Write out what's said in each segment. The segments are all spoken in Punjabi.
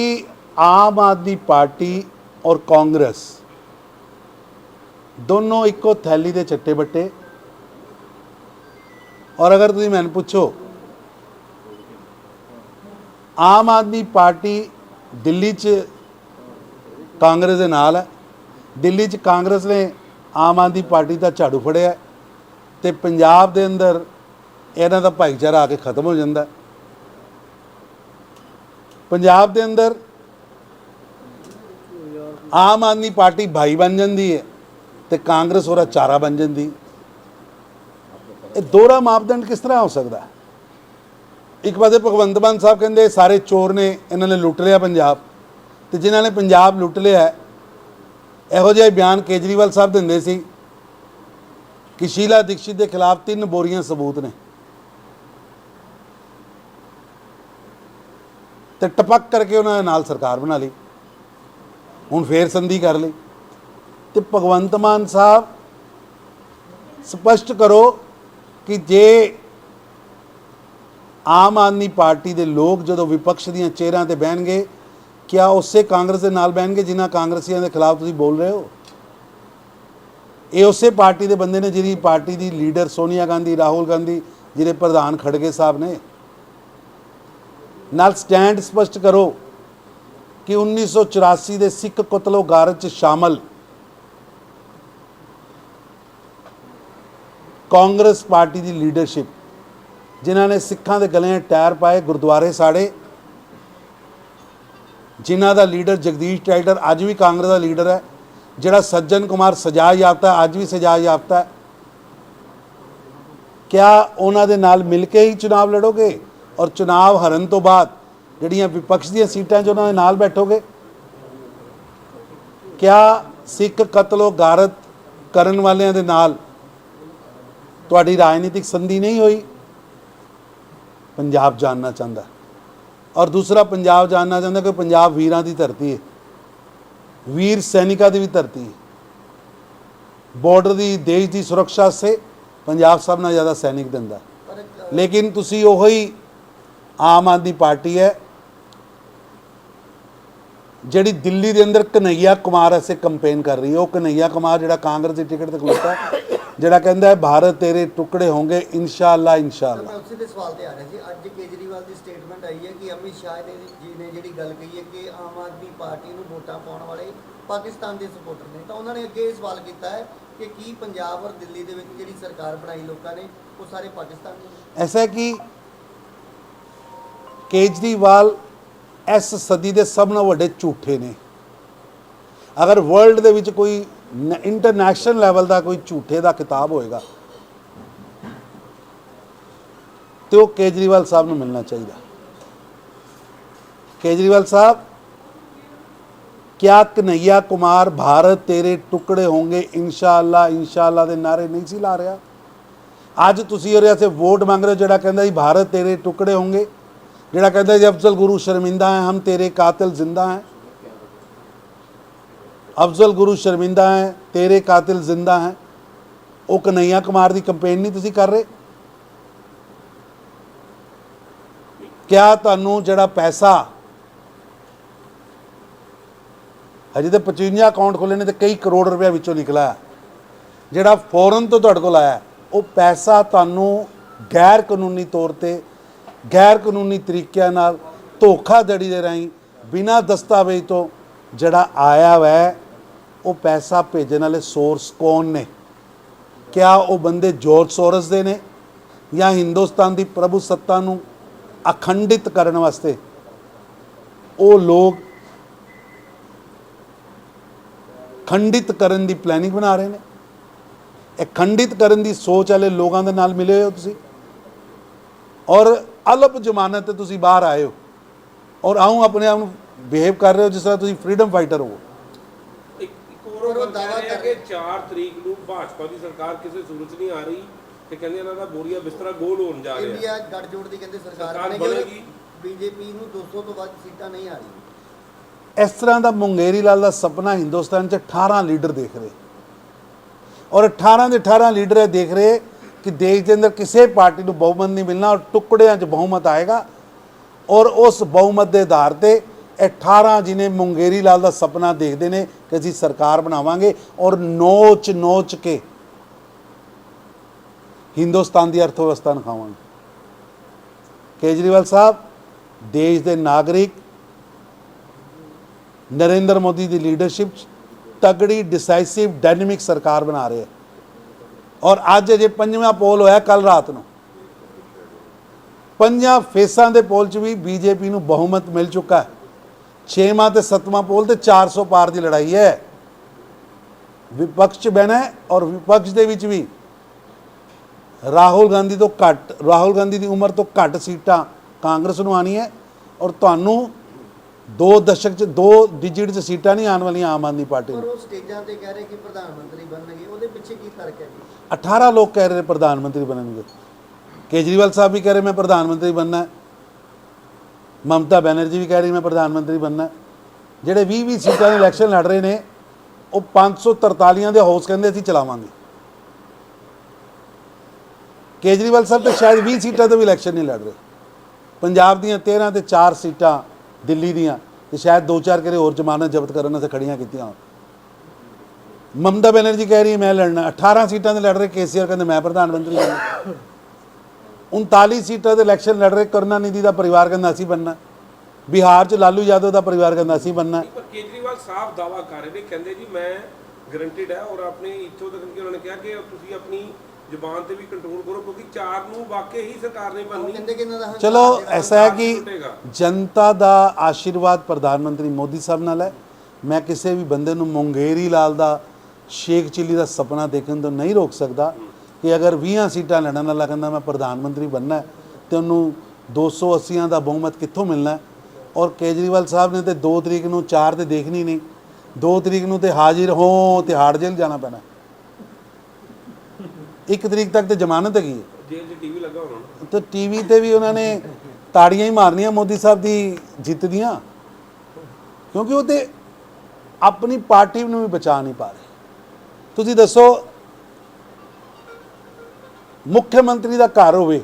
ਕਿ ਆਮ ਆਦਮੀ ਪਾਰਟੀ ਔਰ ਕਾਂਗਰਸ ਦੋਨੋਂ ਇੱਕੋ ਥੈਲੀ ਦੇ ਚੱਟੇ ਬੱਟੇ। ਔਰ ਅਗਰ ਤੁਸੀਂ ਮੈਨੂੰ ਪੁੱਛੋ, ਆਮ ਆਦਮੀ ਪਾਰਟੀ ਦਿੱਲੀ 'ਚ ਕਾਂਗਰਸ ਦੇ ਨਾਲ ਹੈ। ਦਿੱਲੀ 'ਚ ਕਾਂਗਰਸ ਨੇ ਆਮ ਆਦਮੀ ਪਾਰਟੀ ਦਾ ਝਾੜੂ ਫੜਿਆ ਹੈ ਤੇ ਪੰਜਾਬ ਦੇ ਅੰਦਰ ਇਹਨਾਂ ਦਾ ਭਾਈਚਾਰਾ ਆ ਕੇ ਖਤਮ ਹੋ ਜਾਂਦਾ ਪੰਜਾਬ ਦੇ ਅੰਦਰ ਆਮ ਆਦਮੀ ਪਾਰਟੀ ਭਾਈ ਬਣ ਜਾਂਦੀ ਹੈ ਤੇ ਕਾਂਗਰਸ ਉਹਦਾ ਚਾਰਾ ਬਣ ਜਾਂਦੀ ਇਹ ਦੋਹਰਾ ਮਾਪਦੰਡ ਕਿਸ ਤਰ੍ਹਾਂ ਹੋ ਸਕਦਾ ਇੱਕ ਪਾਸੇ ਭਗਵੰਤ ਮਾਨ ਸਾਹਿਬ ਕਹਿੰਦੇ ਸਾਰੇ ਚੋਰ ਨੇ, ਇਹਨਾਂ ਨੇ ਲੁੱਟ ਲਿਆ ਪੰਜਾਬ। ਤੇ ਜਿਨ੍ਹਾਂ ਨੇ ਪੰਜਾਬ ਲੁੱਟ ਲਿਆ ਇਹੋ ਜਿਹੇ ਬਿਆਨ ਕੇਜਰੀਵਾਲ ਸਾਹਿਬ ਦਿੰਦੇ ਸੀ ਕਿ ਸ਼ੀਲਾ ਦੀਕਸ਼ਿਤ ਦੇ ਖਿਲਾਫ ਤਿੰਨ ਬੋਰੀਆਂ ਸਬੂਤ ਨੇ। ਤੇ ਟਪਕ ਕਰਕੇ ਉਹਨਾਂ ਦੇ ਨਾਲ ਸਰਕਾਰ ਬਣਾ ਲਈ। ਹੁਣ ਫੇਰ ਸੰਧੀ ਕਰ ਲਈ। ਤੇ ਭਗਵੰਤ ਮਾਨ ਸਾਹਿਬ ਸਪਸ਼ਟ ਕਰੋ ਕਿ ਜੇ ਆਮ ਆਦਮੀ ਪਾਰਟੀ ਦੇ ਲੋਕ ਜਦੋਂ ਵਿਪਕਸ਼ ਦੀਆਂ ਚੇਅਰਾਂ ਤੇ ਬਹਿਣਗੇ, ਕਿਆ ਉਸੇ ਕਾਂਗਰਸ ਦੇ ਨਾਲ ਬਹਿਣਗੇ ਜਿਨ੍ਹਾਂ ਕਾਂਗਰਸੀਆਂ ਦੇ ਖਿਲਾਫ ਤੁਸੀਂ ਬੋਲ ਰਹੇ ਹੋ? ਇਹ ਉਸੇ ਪਾਰਟੀ ਦੇ ਬੰਦੇ ਨੇ ਜਿਹੜੀ ਪਾਰਟੀ ਦੀ ਲੀਡਰ ਸੋਨੀਆ ਗਾਂਧੀ, ਰਾਹੁਲ ਗਾਂਧੀ ਜਿਹੜੇ ਪ੍ਰਧਾਨ ਖੜਗੇ ਸਾਹਿਬ ਨੇ। ਨਾਲ ਸਟੈਂਡ ਸਪਸ਼ਟ ਕਰੋ ਕਿ 1984 ਦੇ ਸਿੱਖ ਕਤਲੋ ਗਾਰਤ ਚ ਸ਼ਾਮਲ ਕਾਂਗਰਸ ਪਾਰਟੀ ਦੀ ਲੀਡਰਸ਼ਿਪ, ਜਿਨ੍ਹਾਂ ਨੇ ਸਿੱਖਾਂ ਦੇ ਗਲਿਆਂ ਟਾਇਰ ਪਾਏ ਗੁਰਦੁਆਰੇ ਸਾੜੇ, ਜਿਨ੍ਹਾਂ ਦਾ ਲੀਡਰ ਜਗਦੀਸ਼ ਟਾਈਟਰ ਅੱਜ ਵੀ ਕਾਂਗਰਸ ਦਾ ਲੀਡਰ ਹੈ, ਜਿਹੜਾ ਸੱਜਣ ਕੁਮਾਰ ਸਜ਼ਾ ਯਾਫਤਾ ਅੱਜ ਵੀ ਸਜ਼ਾ ਯਾਫਤਾ ਹੈ। ਕਿਆ ਉਹਨਾਂ ਦੇ ਨਾਲ ਮਿਲ ਕੇ ਹੀ ਚੁਣਾਵ ਲੜੋਗੇ? ਔਰ ਚੁਣਾਵ ਹਰਨ ਤੋਂ ਬਾਅਦ ਜਿਹੜੀਆਂ ਵਿਪਕਸ਼ ਦੀਆਂ ਸੀਟਾਂ 'ਚ ਉਹਨਾਂ ਦੇ ਨਾਲ ਬੈਠੋਗੇ? ਕਿਆ ਸਿੱਖ ਕਤਲੋ ਗਾਰਤ ਕਰਨ ਵਾਲਿਆਂ ਦੇ ਨਾਲ ਤੁਹਾਡੀ ਰਾਜਨੀਤਿਕ ਸੰਧੀ ਨਹੀਂ ਹੋਈ? ਪੰਜਾਬ ਜਾਣਨਾ ਚਾਹੁੰਦਾ। ਔਰ ਦੂਸਰਾ, ਪੰਜਾਬ ਜਾਣਨਾ ਚਾਹੁੰਦਾ ਕਿ ਪੰਜਾਬ ਵੀਰਾਂ ਦੀ ਧਰਤੀ ਹੈ। ਵੀਰ ਸੈਨਿਕਾਂ ਦੀ ਵੀ ਧਰਤੀ ਹੈ। ਬਾਰਡਰ ਦੀ, ਦੇਸ਼ ਦੀ ਸੁਰੱਖਿਆ ਸੇ ਪੰਜਾਬ ਸਭ ਨਾਲ ਜ਼ਿਆਦਾ ਸੈਨਿਕ ਦਿੰਦਾ। ਲੇਕਿਨ ਤੁਸੀਂ ਉਹੀ ਆਮ ਆਦਮੀ ਪਾਰਟੀ ਹੈ ਜਿਹੜੀ ਦਿੱਲੀ ਦੇ ਅੰਦਰ ਕਨਈਆ ਕੁਮਾਰ ਐਸੇ ਕੰਪੇਨ ਕਰ ਰਹੀ ਹੈ। ਉਹ ਕਨਈਆ ਕੁਮਾਰ ਜਿਹੜਾ ਕਾਂਗਰਸ ਦੀ ਟਿਕਟ ਤੇ ਖਲੋਤਾ ਜਿਹੜਾ ਕਹਿੰਦਾ ਹੈ ਭਾਰਤ ਤੇਰੇ ਟੁਕੜੇ ਹੋਣਗੇ ਇਨਸ਼ਾਅੱਲਾ ਇਨਸ਼ਾਅੱਲਾ। ਮੈਂ ਉਸੇ ਦੇ ਸਵਾਲ ਤੇ ਆ ਰਿਹਾ ਸੀ ਅੱਜ ਕੇਜਰੀਵਾਲ ਦੀ ਸਟੇਟਮੈਂਟ ਆਈ ਹੈ ਕਿ ਅਮਿਤ ਸ਼ਾਹ ਨੇ ਜੀ ਨੇ ਜਿਹੜੀ ਗੱਲ ਕਹੀ ਹੈ ਕਿ ਆਮ ਆਦਮੀ ਪਾਰਟੀ ਨੂੰ ਵੋਟਾਂ ਪਾਉਣ ਵਾਲੇ ਪਾਕਿਸਤਾਨ ਦੇ ਸਪੋਰਟਰ ਨੇ। ਤਾਂ ਉਹਨਾਂ ਨੇ ਅੱਗੇ ਇਹ ਸਵਾਲ ਕੀਤਾ ਹੈ ਕਿ ਕੀ ਪੰਜਾਬ ਔਰ ਦਿੱਲੀ ਦੇ ਵਿੱਚ ਜਿਹੜੀ ਸਰਕਾਰ ਬਣਾਈ ਲੋਕਾਂ ਨੇ ਉਹ ਸਾਰੇ ਪਾਕਿਸਤਾਨ ਦੇ ਐਸਾ ਕਿ ਕੇਜਰੀਵਾਲ ਇਸ ਸਦੀ ਦੇ ਸਭ ਨਾਲੋਂ ਵੱਡੇ ਝੂਠੇ ਨੇ। ਅਗਰ ਵਰਲਡ ਦੇ ਵਿੱਚ ਕੋਈ ਇੰਟਰਨੈਸ਼ਨਲ ਲੈਵਲ ਦਾ ਕੋਈ ਝੂਠੇ ਦਾ ਕਿਤਾਬ ਹੋਏਗਾ, ਤੇ ਉਹ ਕੇਜਰੀਵਾਲ ਸਾਹਿਬ ਨੂੰ ਮਿਲਣਾ ਚਾਹੀਦਾ। ਕੇਜਰੀਵਾਲ ਸਾਹਿਬ, ਕਿਆ ਕਨਈਆ ਕੁਮਾਰ, ਭਾਰਤ ਤੇਰੇ ਟੁਕੜੇ ਹੋਣਗੇ, ਇਨਸ਼ਾਅੱਲਾ ਇਨਸ਼ਾਅੱਲਾ ਦੇ ਨਾਰੇ ਨਹੀਂ ਸੀ ਲਾ ਰਿਹਾ। ਅੱਜ ਤੁਸੀਂ ਉਹਦੇ ਵਾਸਤੇ ਵੋਟ ਮੰਗ ਰਹੇ ਹੋ ਜਿਹੜਾ ਕਹਿੰਦਾ ਜੀ, ਭਾਰਤ ਤੇਰੇ ਟੁਕੜੇ ਹੋਣਗੇ। ਜਿਹੜਾ ਕਹਿੰਦਾ ਜੀ, ਅਫਜ਼ਲ ਗੁਰੂ ਸ਼ਰਮਿੰਦਾ ਹੈ, ਹਮ ਤੇਰੇ ਕਾਤਿਲ ਜ਼ਿੰਦਾ ਹੈ। ਅਫਜ਼ਲ ਗੁਰੂ ਸ਼ਰਮਿੰਦਾ ਹੈ, ਤੇਰੇ ਕਾਤਿਲ ਜ਼ਿੰਦਾ ਹੈ। ਉਹ ਕਨਈਆ ਕੁਮਾਰ ਦੀ ਕੰਪੇਨ ਨਹੀਂ ਤੁਸੀਂ ਕਰ ਰਹੇ? ਕਿਆ ਤੁਹਾਨੂੰ ਜਿਹੜਾ ਪੈਸਾ ਹਜੇ ਤੇ 55 ਅਕਾਊਂਟ ਖੋਲੇ ਨੇ ਤੇ ਕਈ ਕਰੋੜ ਰੁਪਏ ਵਿੱਚੋਂ ਨਿਕਲਾ ਜਿਹੜਾ ਫੌਰਨ ਤੋਂ ਤੁਹਾਡੇ ਕੋਲ ਆਇਆ ਉਹ ਪੈਸਾ ਤੁਹਾਨੂੰ ਗੈਰ ਕਾਨੂੰਨੀ ਤੌਰ ਤੇ ਗੈਰ ਕਾਨੂੰਨੀ ਤਰੀਕਿਆਂ ਨਾਲ ਧੋਖਾਧੜੀ ਦੇ ਰਾਹੀਂ ਬਿਨਾਂ ਦਸਤਾਵੇਜ਼ ਤੋਂ ਜਿਹੜਾ ਆਇਆ ਵੈ, ਉਹ ਪੈਸਾ ਭੇਜਣ ਵਾਲੇ ਸੋਰਸ ਕੌਣ ਨੇ? ਕਿਆ ਉਹ ਬੰਦੇ ਜੋਰਜ ਸੋਰਸ ਦੇ ਨੇ ਜਾਂ ਹਿੰਦੁਸਤਾਨ ਦੀ ਪ੍ਰਭੂ ਸੱਤਾ ਨੂੰ ਅਖੰਡਿਤ ਕਰਨ ਵਾਸਤੇ? ਉਹ ਲੋਕ ਖੰਡਿਤ ਕਰਨ ਦੀ ਪਲੈਨਿੰਗ ਬਣਾ ਰਹੇ ਨੇ। ਇਹ ਖੰਡਿਤ ਕਰਨ ਦੀ ਸੋਚ ਵਾਲੇ ਲੋਕਾਂ ਦੇ ਨਾਲ ਮਿਲੇ ਹੋ ਤੁਸੀਂ। ਔਰ ਅਲਪ ਜ਼ਮਾਨਤ ਤੇ ਤੁਸੀਂ ਬਾਹਰ ਆਏ ਹੋ ਔਰ ਆਉਂ ਆਪਣੇ ਆਪ ਨੂੰ ਬਿਹੇਵ ਕਰ ਰਹੇ ਹੋ ਜਿਸ ਤਰ੍ਹਾਂ ਤੁਸੀਂ ਫਰੀडम ਫਾਈਟਰ ਹੋ। ਉਹ ਦਾਵਾ ਕਰ ਕਿ 4 ਤਰੀਕ ਨੂੰ ਭਾਜਪਾ ਦੀ ਸਰਕਾਰ ਕਿਸੇ ਸੂਰਤ ਨਹੀਂ ਆ ਰਹੀ ਤੇ ਕਹਿੰਦੇ ਇਹਨਾਂ ਦਾ ਬੋਰੀਆ ਬਿਸਤਰਾ ਗੋਲ ਹੋਣ ਜਾ ਰਿਹਾ। ਇੰਡੀਆ ਗੱਠਜੋੜ ਦੀ ਕਹਿੰਦੇ ਸਰਕਾਰ ਬਣੇਗੀ। ਬੀਜੇਪੀ ਨੂੰ 200 ਤੋਂ ਵੱਧ ਸੀਟਾਂ ਨਹੀਂ ਆ ਰਹੀਆਂ। ਇਸ ਤਰ੍ਹਾਂ ਦਾ ਮੁੰਗੇਰੀ ਲਾਲ ਦਾ ਸੁਪਨਾ ਹਿੰਦੁਸਤਾਨ 'ਚ 18 ਲੀਡਰ ਦੇਖ ਰਹੇ। ਔਰ 18 ਦੇ 18 ਲੀਡਰ ਦੇਖ ਰਹੇ ਕਿ ਦੇਸ਼ ਦੇ ਅੰਦਰ ਕਿਸੇ ਪਾਰਟੀ ਨੂੰ ਬਹੁਮਤ ਨਹੀਂ ਮਿਲਣਾ ਔਰ ਟੁਕੜਿਆਂ 'ਚ ਬਹੁਮਤ ਆਏਗਾ। ਔਰ ਉਸ ਬਹੁਮਤ ਦੇ ਆਧਾਰ ਤੇ 18 ਜਿਹਨੇ ਮੁੰਗੇਰੀ ਲਾਲ ਦਾ ਸੁਪਨਾ ਦੇਖਦੇ ਨੇ ਕਿ ਅਸੀਂ ਸਰਕਾਰ ਬਣਾਵਾਂਗੇ ਔਰ ਨੋਚ ਨੋਚ ਕੇ ਹਿੰਦੁਸਤਾਨ ਦੀ ਅਰਥ ਵਿਵਸਥਾ ਨੂੰ ਖਾਵਾਂਗੇ ਕੇਜਰੀਵਾਲ ਸਾਹਿਬ, ਦੇਸ਼ ਦੇ ਨਾਗਰਿਕ, ਨਰਿੰਦਰ ਮੋਦੀ ਦੀ ਲੀਡਰਸ਼ਿਪ 'ਚ ਤਗੜੀ ਡਿਸਾਈਸਿਵ ਡਾਇਨਾਮਿਕ ਸਰਕਾਰ ਬਣਾ ਰਹੇ ਹੈ ਔਰ ਅੱਜ ਅਜੇ ਪੰਜਵਾਂ ਪੋਲ ਹੋਇਆ ਕੱਲ ਰਾਤ ਨੂੰ। ਪੰਜਾਂ ਫੇਸਾਂ ਦੇ ਪੋਲ 'ਚ ਵੀ ਬੀਜੇਪੀ ਨੂੰ ਬਹੁਮਤ ਮਿਲ ਚੁੱਕਾ ਹੈ। ਛੇਵਾਂ ਤੇ ਸੱਤਵਾਂ ਪੋਲ ਤੇ 400 ਪਾਰ ਦੀ ਲੜਾਈ ਹੈ। ਵਿਪਕਸ਼ 'ਚ ਬਹਿਣਾ ਔਰ ਵਿਪਕਸ਼ ਦੇ ਵਿੱਚ ਵੀ ਰਾਹੁਲ ਗਾਂਧੀ ਤੋਂ ਘੱਟ, ਰਾਹੁਲ ਗਾਂਧੀ ਦੀ ਉਮਰ ਤੋਂ ਘੱਟ ਸੀਟਾਂ ਕਾਂਗਰਸ ਨੂੰ ਆਣੀ ਹੈ ਔਰ ਤੁਹਾਨੂੰ ਦੋ ਦਸ਼ਕ 'ਚ ਦੋ ਡਿਜਿਟ 'ਚ ਸੀਟਾਂ ਨਹੀਂ ਆਉਣ ਵਾਲੀਆਂ ਆਮ ਆਦਮੀ ਪਾਰਟੀ ਪਰ ਨੂੰ ਉਹ ਸਟੇਜਾਂ ਤੇ ਕਹਿ ਰਹੇ ਕਿ ਪ੍ਰਧਾਨ ਮੰਤਰੀ ਬਣਨਗੇ ਉਹਦੇ ਪਿੱਛੇ ਕੀ ਤਰਕ ਹੈ ਜੀ? 18 ਲੋਕ ਕਹਿ ਰਹੇ ਨੇ ਪ੍ਰਧਾਨ ਮੰਤਰੀ ਬਣਨਗੇ। ਕੇਜਰੀਵਾਲ ਸਾਹਿਬ ਵੀ ਕਹਿ ਰਹੇ ਮੈਂ ਪ੍ਰਧਾਨ ਮੰਤਰੀ ਬਣਨਾ ਹੈ। ਮਮਤਾ ਬੈਨਰਜੀ ਵੀ ਕਹਿ ਰਹੀ ਮੈਂ ਪ੍ਰਧਾਨ ਮੰਤਰੀ ਬਣਨਾ ਹੈ। ਜਿਹੜੇ 20 20 ਸੀਟਾਂ ਦੇ ਇਲੈਕਸ਼ਨ ਲੜ ਰਹੇ ਨੇ ਉਹ 543 ਦੇ ਹਾਊਸ ਕਹਿੰਦੇ ਅਸੀਂ ਚਲਾਵਾਂਗੇ। ਕੇਜਰੀਵਾਲ ਸਾਹਿਬ ਤਾਂ ਸ਼ਾਇਦ 20 ਸੀਟਾਂ ਤੋਂ ਵੀ ਇਲੈਕਸ਼ਨ ਨਹੀਂ ਲੜ ਰਹੇ। ਪੰਜਾਬ ਦੀਆਂ 13 ਤੇ 4 ਸੀਟਾਂ ਦਿੱਲੀ ਦੀਆਂ ਤੇ ਸ਼ਾਇਦ 2-4 ਕਰੇ ਹੋਰ ਜ਼ਮਾਨਤ ਜ਼ਬਤ ਕਰਨ ਵਾਸਤੇ ਖੜੀਆਂ ਕੀਤੀਆਂ ਹੋਣ। ਮਮਤਾ ਬੈਨਰਜੀ ਕਹਿ ਰਹੀ ਮੈਂ ਲੜਨਾ। 18 ਸੀਟਾਂ ਤੇ ਲੜ ਰਹੇ ਕੇਸੀਆਰ ਕਹਿੰਦੇ, ਮੈਂ ਪ੍ਰਧਾਨ ਮੰਤਰੀ ਬਣਨਾ 39 ਸੀਟਾਂ ਦੇ ਇਲੈਕਸ਼ਨ ਲੜ ਰਹੇ ਕਰੁਣਾਨਿਧੀ ਦਾ ਪਰਿਵਾਰ ਕਹਿੰਦਾ, ਅਸੀਂ ਬਣਨਾ। ਬਿਹਾਰ 'ਚ ਲਾਲੂ ਯਾਦਵ ਦਾ ਪਰਿਵਾਰ ਕਹਿੰਦਾ, ਅਸੀਂ ਬਣਨਾ। ਪਰ ਕੇਜਰੀਵਾਲ ਸਾਹਿਬ ਦਾਵਾ ਕਰ ਰਹੇ ਨੇ, ਕਹਿੰਦੇ, ਜੀ, ਮੈਂ ਗਰੰਟਿਡ ਹੈ ਔਰ ਆਪਣੇ ਇੱਥੋਂ ਤੱਕ ਕਿ ਉਹਨਾਂ ਨੇ ਕਿਹਾ ਕਿ ਤੁਸੀਂ ਆਪਣੀ ਜ਼ੁਬਾਨ ਤੇ ਵੀ ਕੰਟਰੋਲ ਕਰੋ ਕਿਉਂਕਿ ਚਾਰ ਨੂੰ ਵਾਕਈ ਹੀ ਸਰਕਾਰ ਨਹੀਂ ਉਹ ਬਣਨੀ ਕਹਿੰਦੇ ਕਿ ਇਹਨਾਂ ਦਾ ਹੰਕਾਰ ਚਲੋ ਜਿਹੜਾ ਐਸਾ ਹੈ ਕਿ ਟੁੱਟੇਗਾ। ਜਨਤਾ ਦਾ ਆਸ਼ੀਰਵਾਦ ਪ੍ਰਧਾਨ ਮੰਤਰੀ ਮੋਦੀ ਸਾਹਿਬ ਨਾਲ ਹੈ। ਮੈਂ ਕਿਸੇ ਵੀ ਬੰਦੇ ਨੂੰ ਮੁੰਗੇਰੀ ਲਾਲ ਦਾ ਸ਼ੇਖ ਚਿੱਲੀ ਦਾ ਸੁਪਨਾ ਦੇਖਣ ਤੋਂ ਨਹੀਂ ਰੋਕ ਸਕਦਾ ਕਿ ਅਗਰ 20 ਸੀਟਾਂ ਲੜਨ ਵਾਲਾ ਕਹਿੰਦਾ ਮੈਂ ਪ੍ਰਧਾਨ ਮੰਤਰੀ ਬਣਨਾ ਹੈ, ਤੇ ਉਹਨੂੰ 280 ਦਾ ਬਹੁਮਤ ਕਿੱਥੋਂ ਮਿਲਣਾ ਹੈ? ਔਰ ਕੇਜਰੀਵਾਲ ਸਾਹਿਬ ਨੇ ਤੇ 2 ਤਰੀਕ ਨੂੰ 4 ਤੇ ਦੇਖਣੀ ਨਹੀਂ। 2 ਤਰੀਕ ਨੂੰ ਤੇ ਹਾਜ਼ਰ ਹੋ ਤਿਹਾੜ ਜੇਲ੍ਹ ਜਾਣਾ ਪੈਣਾ। 1 ਤਰੀਕ ਤੱਕ ਤੇ ਜ਼ਮਾਨਤ ਹੈਗੀ ਹੈ। ਜੇਲ੍ਹ 'ਚ ਟੀਵੀ ਲੱਗਾ ਹੋਣਾ। ਤੇ ਟੀਵੀ ਤੇ ਵੀ ਉਹਨਾਂ ਨੇ ਤਾੜੀਆਂ ਹੀ ਮਾਰਨੀਆਂ ਮੋਦੀ ਸਾਹਿਬ ਦੀ ਜਿੱਤ ਦੀਆਂ। ਕਿਉਂਕਿ ਉਹ ਤੇ ਆਪਣੀ ਪਾਰਟੀ ਨੂੰ ਵੀ ਬਚਾ ਨਹੀਂ ਪਾ ਰਹੇ। ਤੁਸੀਂ ਦੱਸੋ ਮੁੱਖ ਮੰਤਰੀ ਦਾ ਘਰ ਹੋਵੇ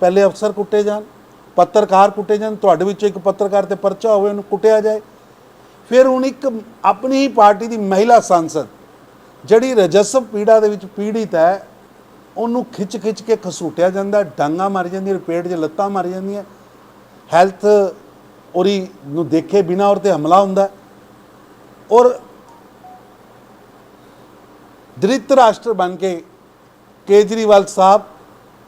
ਪਹਿਲੇ ਅਫਸਰ ਕੁੱਟੇ ਜਾਣ ਪੱਤਰਕਾਰ ਕੁੱਟੇ ਜਾਣ ਤੁਹਾਡੇ ਵਿੱਚੋਂ ਇੱਕ ਪੱਤਰਕਾਰ ਤੇ ਪਰਚਾ ਹੋਵੇ ਉਹਨੂੰ ਕੁੱਟਿਆ ਜਾਏ। ਫਿਰ ਹੁਣ ਇੱਕ ਆਪਣੀ ਹੀ ਪਾਰਟੀ ਦੀ ਮਹਿਲਾ ਸੰਸਦ ਜਿਹੜੀ ਰਜਸਵ ਪੀੜਾ ਦੇ ਵਿੱਚ ਪੀੜਿਤ ਹੈ ਉਹਨੂੰ ਖਿੱਚ ਖਿੱਚ ਕੇ ਖਸੂਟਿਆ ਜਾਂਦਾ, ਡਾਂਗਾ ਮਾਰ ਜਾਂਦੀ ਪੇਟ 'ਚ ਲੱਤਾਂ ਮਾਰ ਜਾਂਦੀਆਂ। ਹੈਲਥ ਔਰੀ ਨੂੰ ਦੇਖੇ ਬਿਨਾ ਔਰ ਤੇ ਹਮਲਾ ਹੁੰਦਾ। ਔਰ ਦ੍ਰਿਤ ਰਾਸ਼ਟਰ ਬਣ ਕੇ ਕੇਜਰੀਵਾਲ ਸਾਹਿਬ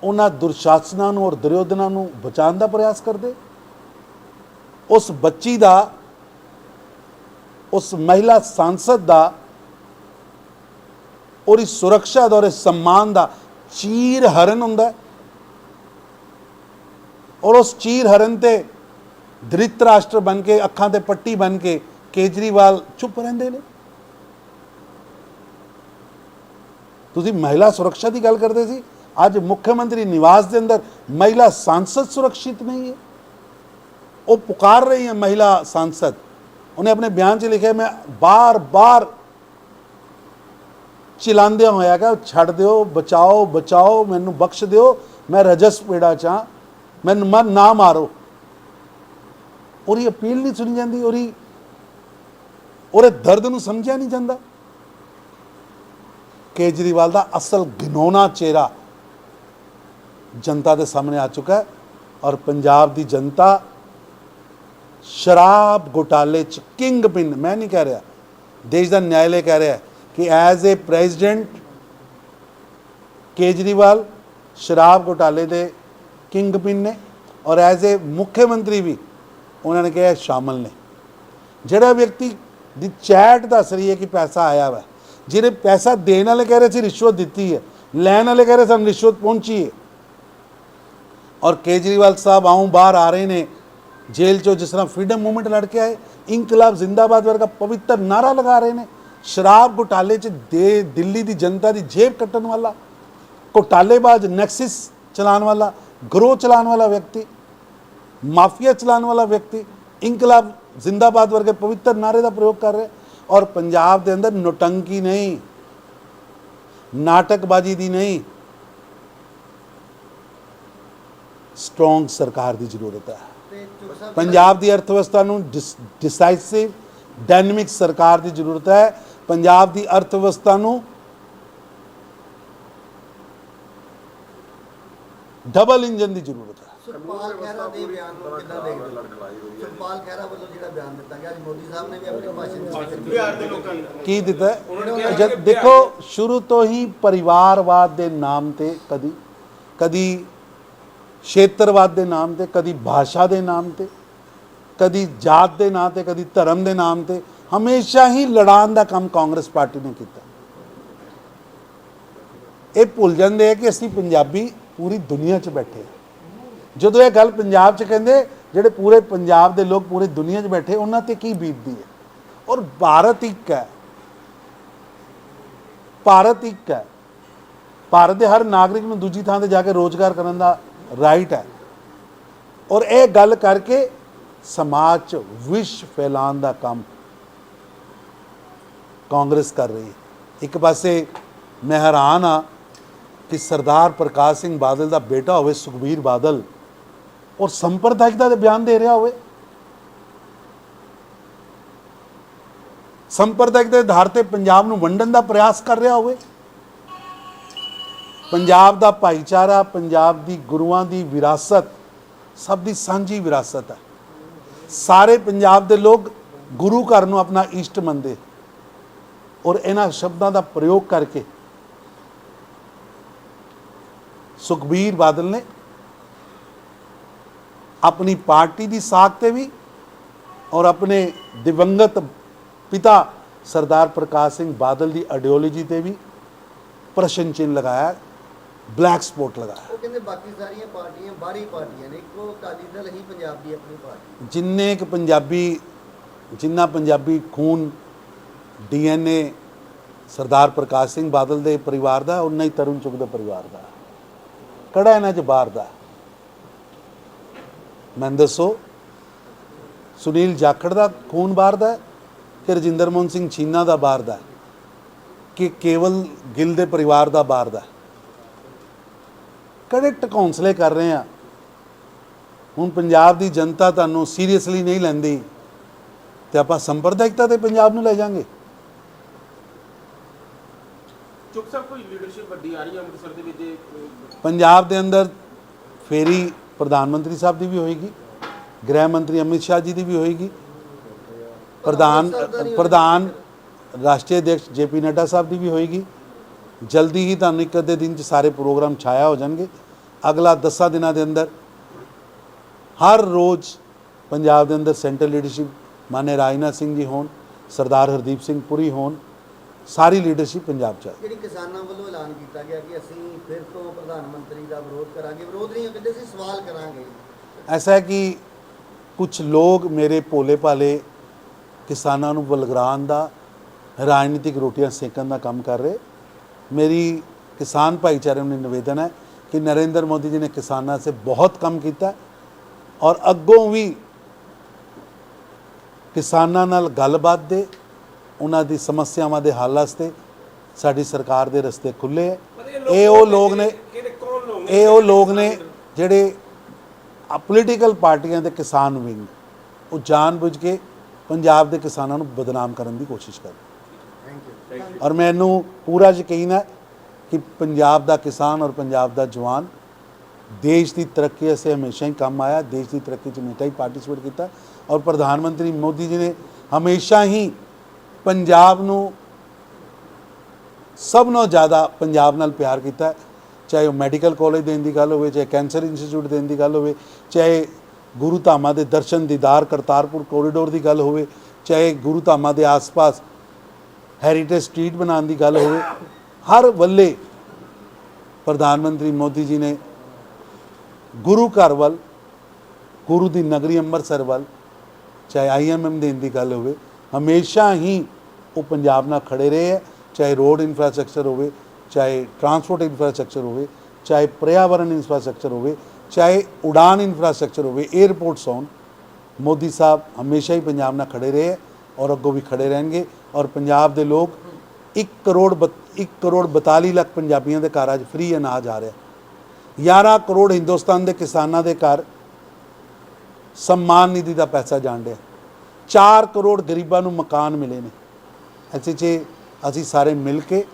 ਉਹਨਾਂ ਦੁਰਸ਼ਾਸਨਾਂ ਨੂੰ ਔਰ ਦੁਰਯੋਧਨਾਂ ਨੂੰ ਬਚਾਉਣ ਦਾ ਪ੍ਰਯਾਸ ਕਰਦੇ। ਉਸ ਬੱਚੀ ਦਾ, ਉਸ ਮਹਿਲਾ ਸੰਸਦ ਦਾ ਔਰ ਇਸ ਸੁਰੱਖਿਆ ਦਾ ਔਰ ਸਨਮਾਨ ਦਾ ਚੀਰ ਹਰਨ ਹੁੰਦਾ ਹੈ। ਔਰ ਉਸ ਚੀਰ ਹਰਨ ਤੇ ਦ੍ਰਿਤ ਰਾਸ਼ਟਰ ਬਣ ਕੇ ਅੱਖਾਂ ਤੇ ਪੱਟੀ ਬਣ ਕੇ ਕੇਜਰੀਵਾਲ ਚੁੱਪ ਰਹਿੰਦੇ ਨੇ ਤੁਸੀਂ ਮਹਿਲਾ ਸੁਰੱਖਿਆ ਦੀ ਗੱਲ ਕਰਦੇ ਸੀ ਅੱਜ ਮੁੱਖ ਮੰਤਰੀ ਨਿਵਾਸ ਦੇ ਅੰਦਰ ਮਹਿਲਾ ਸੰਸਦ ਸੁਰੱਖਿਅਤ ਨਹੀਂ ਹੈ ਉਹ ਪੁਕਾਰ ਰਹੀ ਹੈ ਮਹਿਲਾ ਸੰਸਦ ਉਹਨੇ ਆਪਣੇ ਬਿਆਨ 'ਚ ਲਿਖਿਆ ਮੈਂ ਬਾਰ-ਬਾਰ ਚਿਲਾਉਂਦਿਆਂ ਹੋਇਆ ਕਿ ਛੱਡ ਦਿਓ, ਬਚਾਓ ਬਚਾਓ, ਮੈਨੂੰ ਬਖਸ਼ ਦਿਓ, ਮੈਂ ਰਜਸ ਪੇੜਾ ਚਾਂ ਮੈਨੂੰ ਮਨ ਨਾ ਮਾਰੋ। ਉਹਦੀ ਅਪੀਲ ਨਹੀਂ ਸੁਣੀ ਜਾਂਦੀ, ਉਹਦੀ, ਉਹਦੇ ਦਰਦ ਨੂੰ ਸਮਝਿਆ ਨਹੀਂ ਜਾਂਦਾ। ਕੇਜਰੀਵਾਲ ਦਾ ਅਸਲ ਘਿਨੌਣਾ ਚਿਹਰਾ ਜਨਤਾ ਦੇ ਸਾਹਮਣੇ ਆ ਚੁੱਕਾ ਹੈ ਔਰ ਪੰਜਾਬ ਦੀ ਜਨਤਾ ਸ਼ਰਾਬ ਘੁਟਾਲੇ ਚ ਕਿੰਗ ਪਿੰਨ, ਮੈਂ ਨਹੀਂ ਕਹਿ ਰਿਹਾ, ਦੇਸ਼ ਦਾ ਨਿਆਇਲੇ ਕਹਿ ਰਿਹਾ ਹੈ ਕਿ ਐਜ਼ ਅ ਪ੍ਰੈਜ਼ੀਡੈਂਟ ਕੇਜਰੀਵਾਲ ਸ਼ਰਾਬ ਘੁਟਾਲੇ ਦੇ ਕਿੰਗ ਪਿਨ ਨੇ ਔਰ ਐਜ਼ ਅ ਮੁੱਖ ਮੰਤਰੀ ਵੀ ਉਹਨਾਂ ਨੇ ਕਿਹਾ ਸ਼ਾਮਲ ਨੇ ਜਿਹੜਾ ਵਿਅਕਤੀ ਦੀ ਚੈਟ ਦੱਸ ਰਹੀ ਹੈ ਕਿ ਪੈਸਾ ਆਇਆ ਵਾ ਜਿਹੜੇ ਪੈਸਾ ਦੇਣ ਵਾਲੇ ਕਹਿ ਰਹੇ ਸੀ ਰਿਸ਼ਵਤ ਦਿੱਤੀ ਹੈ ਲੈਣ ਵਾਲੇ ਕਹਿ ਰਹੇ ਸਾਨੂੰ ਰਿਸ਼ਵਤ ਪਹੁੰਚੀ ਹੈ ਔਰ ਕੇਜਰੀਵਾਲ ਸਾਹਿਬ ਆਉਂ ਬਾਹਰ ਆ ਰਹੇ ਨੇ ਜੇਲ੍ਹ ਚੋਂ ਜਿਸ ਤਰ੍ਹਾਂ ਫਰੀडम ਮੂਵਮੈਂਟ ਲੜ ਕੇ ਆਏ ਇਨਕਲਾਬ ਜ਼ਿੰਦਾਬਾਦ ਵਰਗਾ ਪਵਿੱਤਰ ਨਾਰਾ ਲਗਾ ਰਹੇ ਨੇ ਸ਼ਰਾਬ ਘੁਟਾਲੇ 'ਚ ਦੇ ਦਿੱਲੀ ਦੀ ਜਨਤਾ ਦੀ ਜੇਬ ਕੱਟਣ ਵਾਲਾ ਘੁਟਾਲੇਬਾਜ਼ ਨੈਕਸਿਸ ਚਲਾਉਣ ਵਾਲਾ ਗਰੋਹ ਚਲਾਉਣ ਵਾਲਾ ਵਿਅਕਤੀ ਮਾਫੀਆ ਚਲਾਉਣ ਵਾਲਾ ਵਿਅਕਤੀ ਇਨਕਲਾਬ ਜ਼ਿੰਦਾਬਾਦ ਵਰਗੇ ਪਵਿੱਤਰ ਨਾਰੇ ਦਾ ਪ੍ਰਯੋਗ ਕਰ ਰਿਹਾ ਔਰ ਪੰਜਾਬ ਦੇ ਅੰਦਰ ਨੋਟੰਕੀ ਨਹੀਂ ਨਾਟਕਬਾਜ਼ੀ ਦੀ ਨਹੀਂ ਸਟਰੋਂਗ ਸਰਕਾਰ ਦੀ ਜ਼ਰੂਰਤ ਹੈ। ਪੰਜਾਬ ਦੀ ਅਰਥ ਵਿਵਸਥਾ ਨੂੰ ਡਿਸਾਈਸਿਵ ਡਾਇਨਾਮਿਕ ਸਰਕਾਰ ਦੀ ਜ਼ਰੂਰਤ ਹੈ ਪੰਜਾਬ ਦੀ ਅਰਥ ਵਿਵਸਥਾ ਨੂੰ ਡਬਲ ਇੰਜਨ ਦੀ ਜ਼ਰੂਰਤ ਹੈ। ਸੁਖਪਾਲ ਖਹਿਰਾ ਦੇ ਬਿਆਨ ਨੂੰ ਕਿੱਦਾਂ ਦੇਖਦੇ ਹੋ? ਸੁਖਪਾਲ ਖਹਿਰਾ ਵੱਲੋਂ ਜਿਹੜਾ ਬਿਆਨ ਦਿੱਤਾ ਗਿਆ ਅੱਜ ਮੋਦੀ ਸਾਹਿਬ ਨੇ ਵੀ ਆਪਣੇ ਭਾਸ਼ਣ ਵਿੱਚ ਬਿਹਾਰ ਦੇ ਲੋਕਾਂ ਨੂੰ। ਕੀ ਦਿੱਤਾ ਜਦ ਦੇਖੋ ਸ਼ੁਰੂ ਤੋਂ ਹੀ ਪਰਿਵਾਰਵਾਦ ਦੇ ਨਾਮ ਤੇ ਕਦੀ ਕਦੀ ਖੇਤਰਵਾਦ ਦੇ ਨਾਮ ਤੇ ਕਦੀ ਭਾਸ਼ਾ ਦੇ ਨਾਮ ਤੇ ਕਦੀ ਜਾਤ ਦੇ ਨਾਂ ਤੇ, ਕਦੀ ਧਰਮ ਦੇ ਨਾਮ ਤੇ, ਹਮੇਸ਼ਾ ਹੀ ਲੜਾਉਣ ਦਾ ਕੰਮ ਕਾਂਗਰਸ ਪਾਰਟੀ ਨੇ ਕੀਤਾ। ਇਹ ਭੁੱਲ ਜਾਂਦੇ ਆ ਕਿ ਅਸੀਂ ਪੰਜਾਬੀ ਪੂਰੀ ਦੁਨੀਆ 'ਚ ਬੈਠੇ ਹਾਂ। ਜਦੋਂ ਇਹ ਗੱਲ ਪੰਜਾਬ 'ਚ ਕਹਿੰਦੇ, ਜਿਹੜੇ ਪੂਰੇ ਪੰਜਾਬ ਦੇ ਲੋਕ ਪੂਰੀ ਦੁਨੀਆ 'ਚ ਬੈਠੇ, ਉਹਨਾਂ ਤੇ ਕੀ ਬੀਤਦੀ ਹੈ? ਔਰ ਭਾਰਤ ਇੱਕ ਹੈ। ਭਾਰਤ ਇੱਕ ਹੈ। ਭਾਰਤ ਦੇ ਹਰ ਨਾਗਰਿਕ ਨੂੰ ਦੂਜੀ ਥਾਂ ਤੇ ਜਾ ਕੇ ਰੋਜ਼ਗਾਰ ਕਰਨ ਦਾ ਰਾਈਟ ਹੈ। ਔਰ ਇਹ ਗੱਲ ਕਰਕੇ ਸਮਾਜ 'ਚ ਵਿਸ਼ ਫੈਲਾਉਣ ਦਾ ਕੰਮ ਕਾਂਗਰਸ ਕਰ ਰਹੀ ਹੈ। ਇੱਕ ਪਾਸੇ ਮੈਂ ਹੈਰਾਨ ਆ ਕਿ ਸਰਦਾਰ ਪ੍ਰਕਾਸ਼ ਸਿੰਘ ਬਾਦਲ ਦਾ ਬੇਟਾ ਹੋਵੇ ਸੁਖਬੀਰ ਬਾਦਲ ਔਰ ਸੰਪਰਦਾਇਕਤਾ ਦੇ ਬਿਆਨ ਦੇ ਰਿਹਾ ਹੋਵੇ। ਸੰਪਰਦਾਇਕ ਦੇ ਆਧਾਰ ਤੇ ਪੰਜਾਬ ਨੂੰ ਵੰਡਣ ਦਾ ਪ੍ਰਯਾਸ ਕਰ ਰਿਹਾ ਹੋਵੇ। ਪੰਜਾਬ ਦਾ ਭਾਈਚਾਰਾ, ਪੰਜਾਬ ਦੀ ਗੁਰੂਆਂ ਦੀ ਵਿਰਾਸਤ, ਸਭ ਦੀ ਸਾਂਝੀ ਵਿਰਾਸਤ ਹੈ। ਸਾਰੇ ਪੰਜਾਬ ਦੇ ਲੋਕ ਗੁਰੂ ਘਰ ਨੂੰ ਆਪਣਾ ਇਸ਼ਟ ਮੰਨਦੇ ਔਰ ਇਹਨਾਂ ਸ਼ਬਦਾਂ ਦਾ ਪ੍ਰਯੋਗ ਕਰਕੇ ਸੁਖਬੀਰ ਬਾਦਲ ਨੇ ਆਪਣੀ ਪਾਰਟੀ ਦੀ ਸਾਖ ਤੇ ਵੀ ਔਰ ਆਪਣੇ ਦਿਵੰਗਤ ਪਿਤਾ ਸਰਦਾਰ ਪ੍ਰਕਾਸ਼ ਸਿੰਘ ਬਾਦਲ ਦੀ ਆਈਡੀਓਲੋਜੀ ਤੇ ਵੀ ਪ੍ਰਸ਼ਨ ਚਿੰਨ੍ਹ ਲਗਾਇਆ। ਬਲੈਕ ਸਪੋਟ ਲਗਾਇਆ। ਉਹ ਕਹਿੰਦੇ ਬਾਕੀ ਸਾਰੀਆਂ ਪਾਰਟੀਆਂ ਬਾਹਰੀ ਪਾਰਟੀਆਂ ਨੇ ਇੱਕੋ ਅਕਾਲੀ ਦਲ ਹੀ ਪੰਜਾਬ ਦੀ ਆਪਣੀ ਪਾਰਟੀ। ਜਿੰਨੇ ਕੁ ਪੰਜਾਬੀ ਜਿੰਨਾ ਪੰਜਾਬੀ ਖੂਨ ਡੀਐਨਏ ਸਰਦਾਰ ਪ੍ਰਕਾਸ਼ ਸਿੰਘ ਬਾਦਲ ਦੇ ਪਰਿਵਾਰ ਦਾ ਉਨਾ ਹੀ ਤਰੁਣ ਚੁਗ ਦੇ ਪਰਿਵਾਰ ਦਾ। ਕਿਹੜਾ ਇਹਨਾਂ 'ਚ ਬਾਹਰ ਦਾ? ਮੈਂ ਦੱਸੋ। ਸੁਨੀਲ ਜਾਖੜ ਦਾ ਖੂਨ ਬਾਹਰ ਦਾ ਕਿ ਰਜਿੰਦਰ ਮੋਹਨ ਸਿੰਘ ਛੀਨਾ ਦਾ ਬਾਹਰ ਦਾ? ਕਿ ਕੇਵਲ ਗਿੱਲ ਦੇ ਪਰਿਵਾਰ ਦਾ ਬਾਹਰ ਦਾ ਹੈ? ਕਿਹੜੇ ਟਕੌਂਸਲੇ ਕਰ ਰਹੇ ਆ ਹੁਣ ਪੰਜਾਬ ਦੀ ਜਨਤਾ ਤੁਹਾਨੂੰ ਸੀਰੀਅਸਲੀ ਨਹੀਂ ਲੈਂਦੀ ਤੇ ਆਪਾਂ ਸੰਪਰਦਾਇਕਤਾ ਤੇ ਪੰਜਾਬ ਨੂੰ ਲੈ ਜਾਾਂਗੇ। ਚੁੱਕ ਸਾਹਿਬ ਕੋਈ ਲੀਡਰਸ਼ਿਪ ਵੱਡੀ ਆ ਰਹੀ ਹੈ ਅੰਮ੍ਰਿਤਸਰ ਦੇ ਵਿੱਚ? ਪੰਜਾਬ ਦੇ ਅੰਦਰ ਫੇਰੀ ਪ੍ਰਧਾਨ ਮੰਤਰੀ ਸਾਹਿਬ ਦੀ ਵੀ ਹੋਏਗੀ ਗ੍ਰਹਿ ਮੰਤਰੀ ਅਮਿਤ ਸ਼ਾਹ ਜੀ ਦੀ ਵੀ ਹੋਏਗੀ। ਪ੍ਰਧਾਨ ਪ੍ਰਧਾਨ ਰਾਸ਼ਟਰੀ ਅਧਿਕਸ਼ ਜੇਪੀ ਨੱਡਾ ਸਾਹਿਬ ਦੀ ਵੀ ਹੋਏਗੀ। ਜਲਦੀ ਹੀ ਤੁਹਾਨੂੰ ਇੱਕ ਅੱਧੇ ਦਿਨ ਚ ਸਾਰੇ ਪ੍ਰੋਗਰਾਮ ਛਾਇਆ ਹੋ ਜਾਣਗੇ। ਅਗਲਾ 10 ਦਿਨਾਂ ਦੇ ਅੰਦਰ ਹਰ ਰੋਜ਼ ਪੰਜਾਬ ਦੇ ਅੰਦਰ ਸੈਂਟਰਲ ਲੀਡਰਸ਼ਿਪ ਮਾਨੇ ਰਾਜਨਾਥ ਸਿੰਘ ਜੀ ਹੋਣ ਸਰਦਾਰ ਹਰਦੀਪ ਸਿੰਘ ਪੁਰੀ ਹੋਣ ਸਾਰੀ ਲੀਡਰਸ਼ਿਪ ਪੰਜਾਬ ਚ ਜਿਹੜੀ ਕਿਸਾਨਾਂ ਵੱਲੋਂ ਐਲਾਨ ਕੀਤਾ ਗਿਆ ਕਿ ਅਸੀਂ ਫਿਰ ਤੋਂ ਪ੍ਰਧਾਨ ਮੰਤਰੀ ਦਾ ਵਿਰੋਧ ਕਰਾਂਗੇ। ਵਿਰੋਧ ਨਹੀਂ ਕਹਿੰਦੇ ਸੀ ਸਵਾਲ ਕਰਾਂਗੇ। ਐਸਾ ਹੈ ਕਿ ਕੁਝ ਲੋਕ ਮੇਰੇ ਭੋਲੇ ਭਾਲੇ ਕਿਸਾਨਾਂ ਨੂੰ ਬਲਗਰਾਨ ਦਾ ਰਾਜਨੀਤਿਕ ਰੋਟੀਆਂ ਸੇਕਣ ਦਾ ਕੰਮ ਕਰ ਰਹੇ। ਮੇਰੀ ਕਿਸਾਨ ਭਾਈਚਾਰੇ ਨੂੰ ਨਿਵੇਦਨ ਹੈ ਕਿ ਨਰਿੰਦਰ ਮੋਦੀ ਜੀ ਨੇ ਕਿਸਾਨਾਂ ਸੇ ਬਹੁਤ ਕੰਮ ਕੀਤਾ ਔਰ ਅੱਗੋਂ ਵੀ ਕਿਸਾਨਾਂ ਨਾਲ ਗੱਲਬਾਤ ਦੇ ਉਹਨਾਂ ਦੀ ਸਮੱਸਿਆਵਾਂ ਦੇ ਹੱਲ ਵਾਸਤੇ ਸਾਡੀ ਸਰਕਾਰ ਦੇ ਰਸਤੇ ਖੁੱਲੇ ਹੈ ਇਹ ਉਹ ਲੋਕ ਨੇ ਇਹ ਉਹ ਲੋਕ ਨੇ ਜਿਹੜੇ ਪੋਲੀਟੀਕਲ ਪਾਰਟੀਆਂ ਦੇ ਕਿਸਾਨ ਵਿੰਗ ਉਹ ਜਾਣਬੁੱਝ ਕੇ ਪੰਜਾਬ ਦੇ ਕਿਸਾਨਾਂ ਨੂੰ ਬਦਨਾਮ ਕਰਨ ਦੀ ਕੋਸ਼ਿਸ਼ ਕਰ ਰਹੇ ਥੈਂਕ ਯੂ ਔਰ ਮੈਨੂੰ ਪੂਰਾ ਯਕੀਨ ਹੈ ਕਿ ਪੰਜਾਬ ਦਾ ਕਿਸਾਨ ਔਰ ਪੰਜਾਬ ਦਾ ਜਵਾਨ ਦੇਸ਼ ਦੀ ਤਰੱਕੀ ਵਾਸਤੇ ਹਮੇਸ਼ਾ ਹੀ ਕੰਮ ਆਇਆ ਦੇਸ਼ ਦੀ ਤਰੱਕੀ 'ਚ ਹਮੇਸ਼ਾ ਹੀ ਪਾਰਟਿਸਿਪੇਟ ਕੀਤਾ ਔਰ ਪ੍ਰਧਾਨ ਮੰਤਰੀ ਮੋਦੀ ਜੀ ਨੇ ਹਮੇਸ਼ਾ ਹੀ ਪੰਜਾਬ ਨੂੰ ਸਭ ਨਾਲੋਂ ਜ਼ਿਆਦਾ ਪੰਜਾਬ ਨਾਲ ਪਿਆਰ ਕੀਤਾ। ਚਾਹੇ ਉਹ ਮੈਡੀਕਲ ਕਾਲਜ ਦੇਣ ਦੀ ਗੱਲ ਹੋਵੇ ਚਾਹੇ ਕੈਂਸਰ ਇੰਸਟੀਚਿਊਟ ਦੇਣ ਦੀ ਗੱਲ ਹੋਵੇ ਚਾਹੇ ਗੁਰੂ ਧਾਮਾਂ ਦੇ ਦਰਸ਼ਨ ਦੀਦਾਰ ਕਰਤਾਰਪੁਰ ਕੋਰੀਡੋਰ ਦੀ ਗੱਲ ਹੋਵੇ ਚਾਹੇ ਗੁਰੂ ਧਾਮਾਂ ਦੇ ਆਸ-ਪਾਸ ਹੈਰੀਟੇਜ ਸਟਰੀਟ ਬਣਾਉਣ ਦੀ ਗੱਲ ਹੋਵੇ, ਹਰ ਵੱਲੇ ਪ੍ਰਧਾਨ ਮੰਤਰੀ ਮੋਦੀ ਜੀ ਨੇ ਗੁਰੂ ਘਰ ਵੱਲ, ਗੁਰੂ ਦੀ ਨਗਰੀ ਅੰਮ੍ਰਿਤਸਰ ਵੱਲ, ਚਾਹੇ ਆਈਐਮਐਮ ਦੇਣ ਦੀ ਗੱਲ ਹੋਵੇ, ਹਮੇਸ਼ਾ ਹੀ ਉਹ ਪੰਜਾਬ ਨਾਲ ਖੜੇ ਰਹੇ ਹੈ, ਚਾਹੇ ਰੋਡ ਇਨਫਰਾਸਟ੍ਰਕਚਰ ਹੋਵੇ, ਚਾਹੇ ਟਰਾਂਸਪੋਰਟ ਇਨਫਰਾਸਟ੍ਰਕਚਰ ਹੋਵੇ, ਚਾਹੇ ਪਰਿਆਵਰਣ ਇਨਫਰਾਸਟ੍ਰਕਚਰ ਹੋਵੇ, ਚਾਹੇ ਉਡਾਨ ਇਨਫਰਾਸਟ੍ਰਕਚਰ ਹੋਵੇ 에ਅਰਪੋਰਟਸ ਹੋਣ, ਮੋਦੀ ਸਾਹਿਬ ਹਮੇਸ਼ਾ ਹੀ ਪੰਜਾਬ ਨਾਲ ਖੜੇ ਰਹੇ ਹੈ। ਔਰ ਅੱਗੋਂ ਵੀ ਖੜੇ ਰਹਿਣਗੇ। ਔਰ ਪੰਜਾਬ ਦੇ ਲੋਕ 1 ਕਰੋੜ 1 ਕਰੋੜ 42 ਲੱਖ ਪੰਜਾਬੀਆਂ ਦੇ ਘਰ ਅੱਜ ਫ੍ਰੀ ਅਨਾਜ ਆ ਰਿਹਾ। 11 ਕਰੋੜ ਹਿੰਦੁਸਤਾਨ ਦੇ ਕਿਸਾਨਾਂ ਦੇ ਘਰ ਸਨਮਾਨ ਨਿਧੀ ਦਾ ਪੈਸਾ ਜਾਣ ਰਿਹਾ 4 ਕਰੋੜ ਗਰੀਬਾਂ ਨੂੰ ਮਕਾਨ ਮਿਲੇ ਨੇ। ਐਸੇ ਜੇ ਅਸੀਂ ਸਾਰੇ ਮਿਲ ਕੇ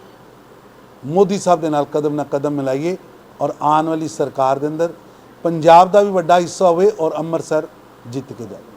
ਮੋਦੀ ਸਾਹਿਬ ਦੇ ਨਾਲ ਕਦਮ ਨਾ ਕਦਮ ਮਿਲਾਈਏ ਔਰ ਆਉਣ ਵਾਲੀ ਸਰਕਾਰ ਦੇ ਅੰਦਰ ਪੰਜਾਬ ਦਾ ਵੀ ਵੱਡਾ ਹਿੱਸਾ ਹੋਵੇ ਔਰ ਅੰਮ੍ਰਿਤਸਰ ਜਿੱਤ ਕੇ ਜਾਵੇ।